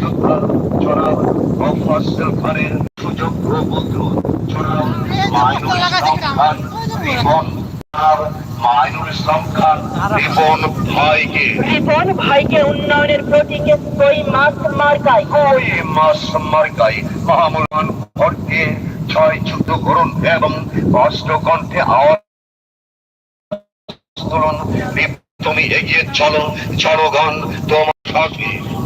মুক্তিযোদ্ধা জনাব মোফাজ্জল খানের সুযোগ্য পুত্র জনাব মাইনুল ইসলাম খান রিপন। মাইনুল ইসলাম খান রিপন ভাইকে। রিপন ভাইকে উন্নয়নের প্রতীকে ওই মাছ মার্কায়? ওই মাস মার্কাই মহামূল্যান ভোটকে ছয় যুদ্ধ করুন এবং অষ্ট কণ্ঠে আওয়াজ তুলুন। তুমি এগিয়ে চলো জনগণ তোমার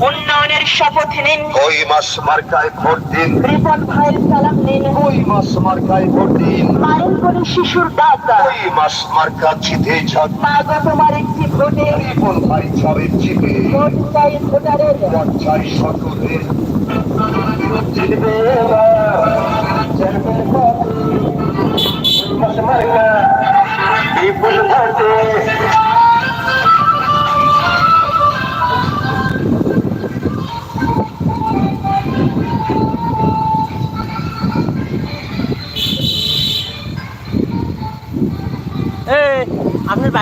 উন্নয়নের শপথ নিন। ওই মাস মার্কায় ভোট দিন? রিপন ভাইয়ের সালাম নিন। ওই মাস মার্কায় ভোট দিন? মায়ের করে শিশুর দাতা। ওই মাস মার্কা জিতে যাক? মা গো তোমার একটি ভোটে। রিপন ভাই যাবে জিতে? ভোট চাই ভোটারের। ভোট চাই সকলের। জিতবে। মাস মার্কা। বিপুল ভোটে।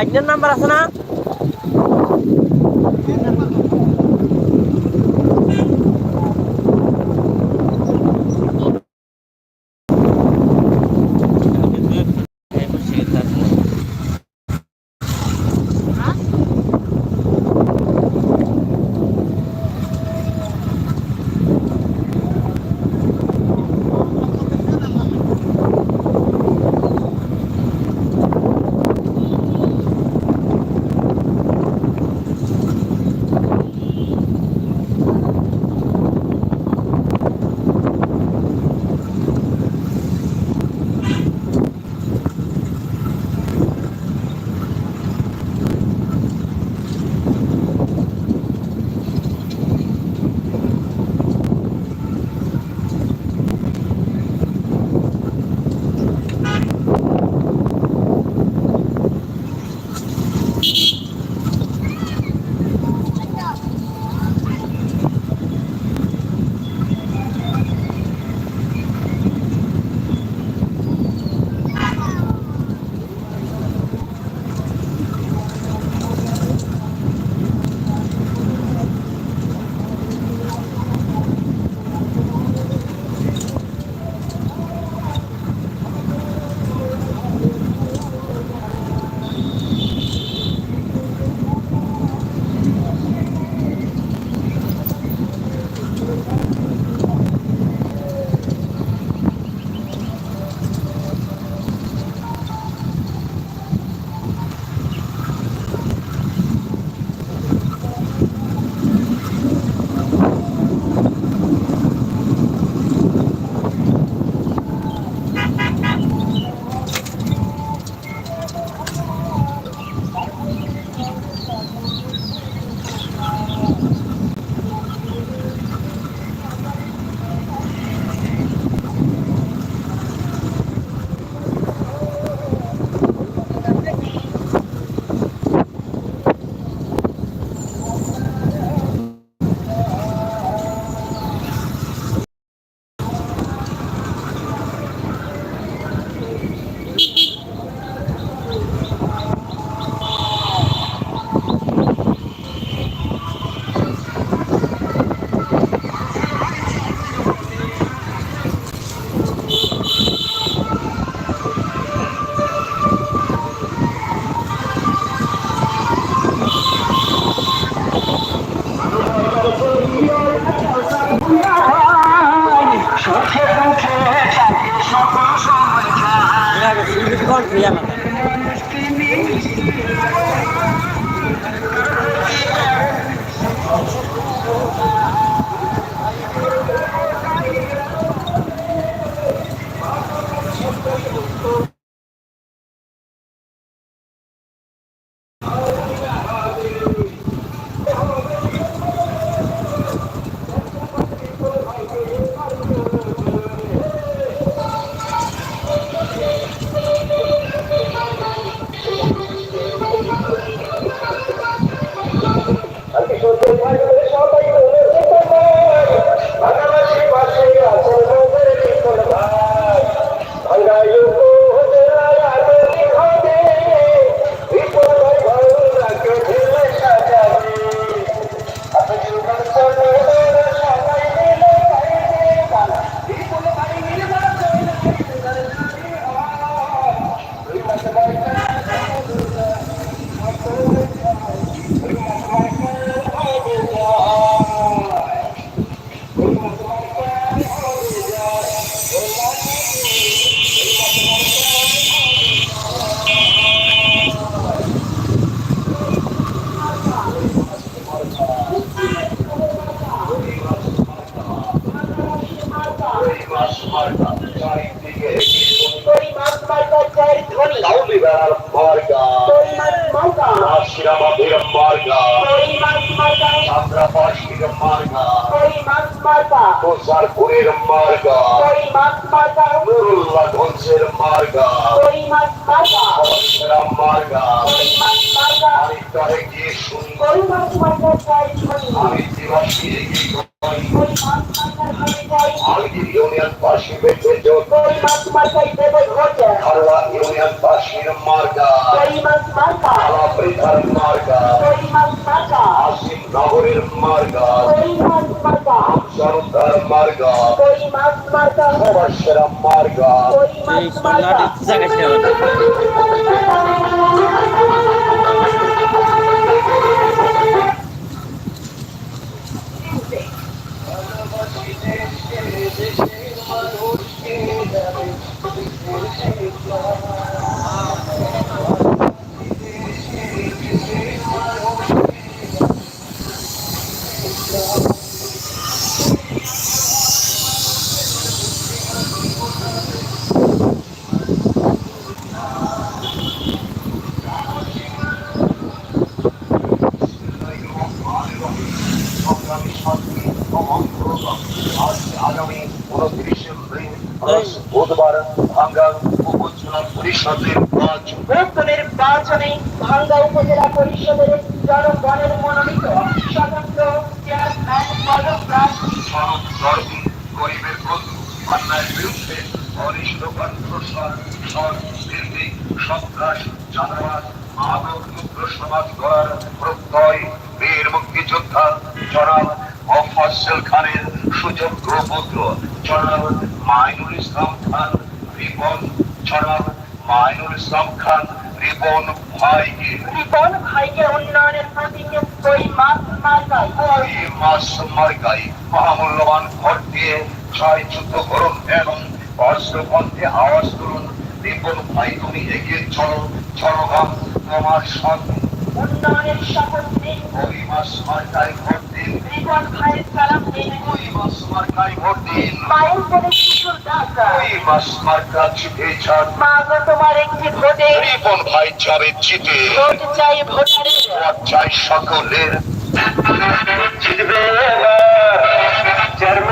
বাইকের নাম্বার আছে না? গঞ্জের মার্কা কই মাছ মার্কা অবসরাম মার্কা কই মাছ মার্কা আমি তাহে গিয়ে ধ্বনি আমি দিবাসী গিয়ে কই কই মাছ মার্কার ধ্বনি জয় আলগির ইউনিয়ন বাসী বেঁচে যোগ কই বাসীর মার্কা কই মাছ মার্কা আসিম নগরের মার্কা কই মাছ মার্কা কই মাছ মার্কা বুধবার ভাঙ্গা উপজেলা পরিষদের কাজ। উক্ত নির্বাচনে ভাঙ্গা উপজেলা পরিষদের জনগণের মনোনীত স্বতন্ত্র গরিবের বন্ধু অন্যায়ের বিরুদ্ধে অনিষ্ট কণ্ঠস্বর সন্ত্রাস সমাজ গড়ার প্রত্যয় বীর মুক্তিযোদ্ধা জনাব মফসল খানের সুযোগ্য পুত্র জনাব মাইনুল ইসলাম খান রিপন জনাব মাইনুল ইসলাম খান রিপন ভাইকে। রিপন ভাইকে উন্নয়নের প্রতীকে ওই মাছ মার্কায়। ওই মাস মার্কাই মহামূল্যবান ভোট দিয়ে ছয় যুদ্ধ করুন এবং অস্ত্রপন্থে আওয়াজ তুলুন। রিপন ভাই তুমি এগিয়ে চলো। জনগণ তোমার সাথে উন্নয়নের শপথ নিন ওই মাস ভোট দিন। রিপন ভাইয়ের সালাম দিন ওই মাস ভোট দিন। মায়ের করে শিশুর ডাকা ওই মাস জিতে যান মা গো তোমার একটি ভোটে রিপন ভাই যাবে জিতে। ভোট চাই ভোটারের। ভোট চাই সকলের। জিতবে চেয়ারম্যান